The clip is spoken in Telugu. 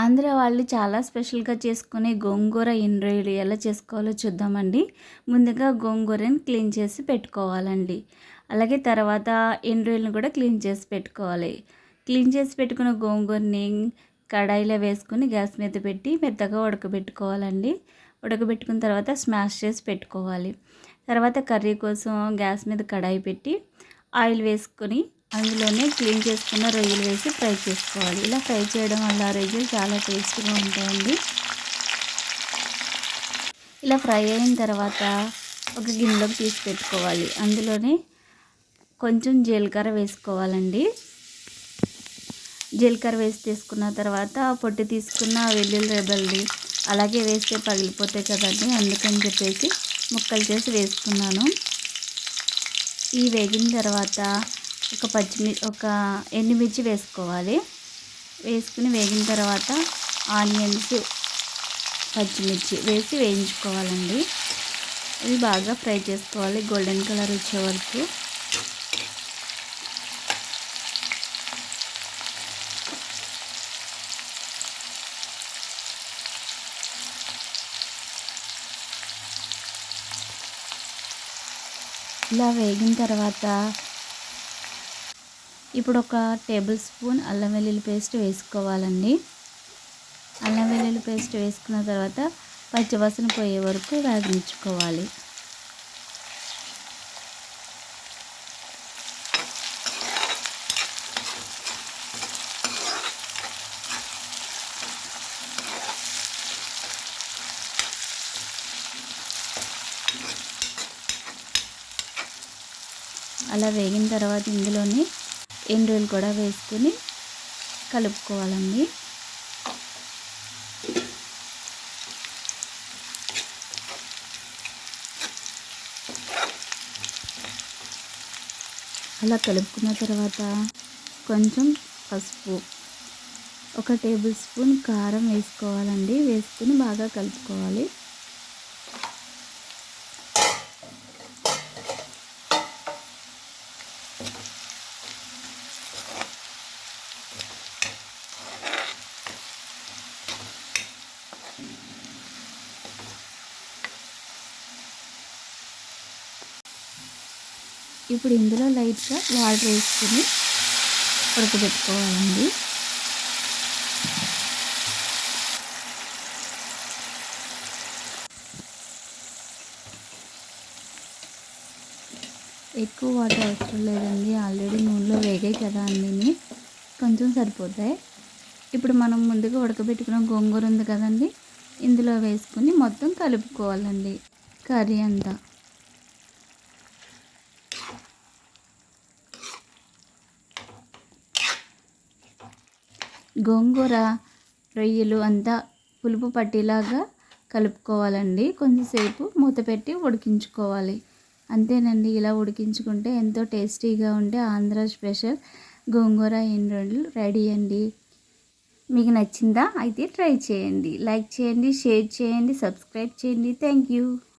ఆంధ్ర వాళ్ళు చాలా స్పెషల్గా చేసుకునే గోంగూర ఎండ్రాయిడ్ ఎలా చేసుకోవాలో చూద్దామండి. ముందుగా గోంగూరని క్లీన్ చేసి పెట్టుకోవాలండి. అలాగే తర్వాత ఎండ్రాయిల్ని కూడా క్లీన్ చేసి పెట్టుకోవాలి. క్లీన్ చేసి పెట్టుకున్న గోంగూరని కడాయిలో వేసుకుని గ్యాస్ మీద పెట్టి మెత్తగా ఉడకబెట్టుకోవాలండి. ఉడకబెట్టుకున్న తర్వాత స్మాష్ చేసి పెట్టుకోవాలి. తర్వాత కర్రీ కోసం గ్యాస్ మీద కడాయి పెట్టి ఆయిల్ వేసుకొని అందులోనే క్లీన్ చేసుకున్న రొయ్యలు వేసి ఫ్రై చేసుకోవాలి. ఇలా ఫ్రై చేయడం వల్ల రొయ్యలు చాలా టేస్ట్గా ఉంటాయండి. ఇలా ఫ్రై అయిన తర్వాత ఒక గిన్నెలోకి తీసి పెట్టుకోవాలి. అందులోనే కొంచెం జీలకర్ర వేసుకోవాలండి. జీలకర్ర వేసి తీసుకున్న తర్వాత పొట్టి తీసుకున్న వెల్లుల్లి రెబ్బల్ని అలాగే వేస్తే పగిలిపోతాయి కదండి. అందుకని చెప్పేసి ముక్కలు చేసి వేసుకున్నాను. ఈ వేగిన తర్వాత ఒక పచ్చిమిర్చి ఒక ఎండుమిర్చి వేసుకోవాలి. వేసుకుని వేగిన తర్వాత ఆనియన్స్ పచ్చిమిర్చి వేసి వేయించుకోవాలండి. ఇవి బాగా ఫ్రై చేసుకోవాలి. గోల్డెన్ కలర్ వచ్చే వరకు. ఇలా వేగిన తర్వాత ఇప్పుడు ఒక టేబుల్ స్పూన్ అల్లం వెల్లుల్లి పేస్ట్ వేసుకోవాలండి. అల్లం వెల్లుల్లి పేస్ట్ వేసుకున్న తర్వాత పచ్చివాసన పోయే వరకు వేగించుకోవాలి అలా వేగిన తర్వాత ఇందులోని ఎండులు కూడా వేసుకుని కలుపుకోవాలండి. అలా కలుపుకున్న తర్వాత కొంచెం పసుపు ఒక టేబుల్ స్పూన్ కారం వేసుకోవాలండి. వేసుకుని బాగా కలుపుకోవాలి. ఇప్పుడు ఇందులో లైట్గా వాటర్ వేసుకుని ఉడకబెట్టుకోవాలండి. ఎక్కువ వాటర్ అవసరం లేదండి. ఆల్రెడీ నూనెలో వేగాయి కదా అన్నీ కొంచెం సరిపోతాయి. ఇప్పుడు మనం ముందుగా ఉడకబెట్టుకున్న గోంగూర ఉంది కదండి. ఇందులో వేసుకుని మొత్తం కలుపుకోవాలండి. కర్రీ అంతా. గోంగూర రొయ్యలు అంతా పులుపు పట్టేలాగా కలుపుకోవాలండి. కొంచెంసేపు మూత పెట్టి ఉడికించుకోవాలి. అంతేనండి ఇలా ఉడికించుకుంటే ఎంతో టేస్టీగా ఉండే ఆంధ్ర స్పెషల్ గోంగూర ఎండ్రోళ్ళు రెడీ అండి. మీకు నచ్చిందా? అయితే ట్రై చేయండి. లైక్ చేయండి షేర్ చేయండి సబ్స్క్రైబ్ చేయండి. Thank you.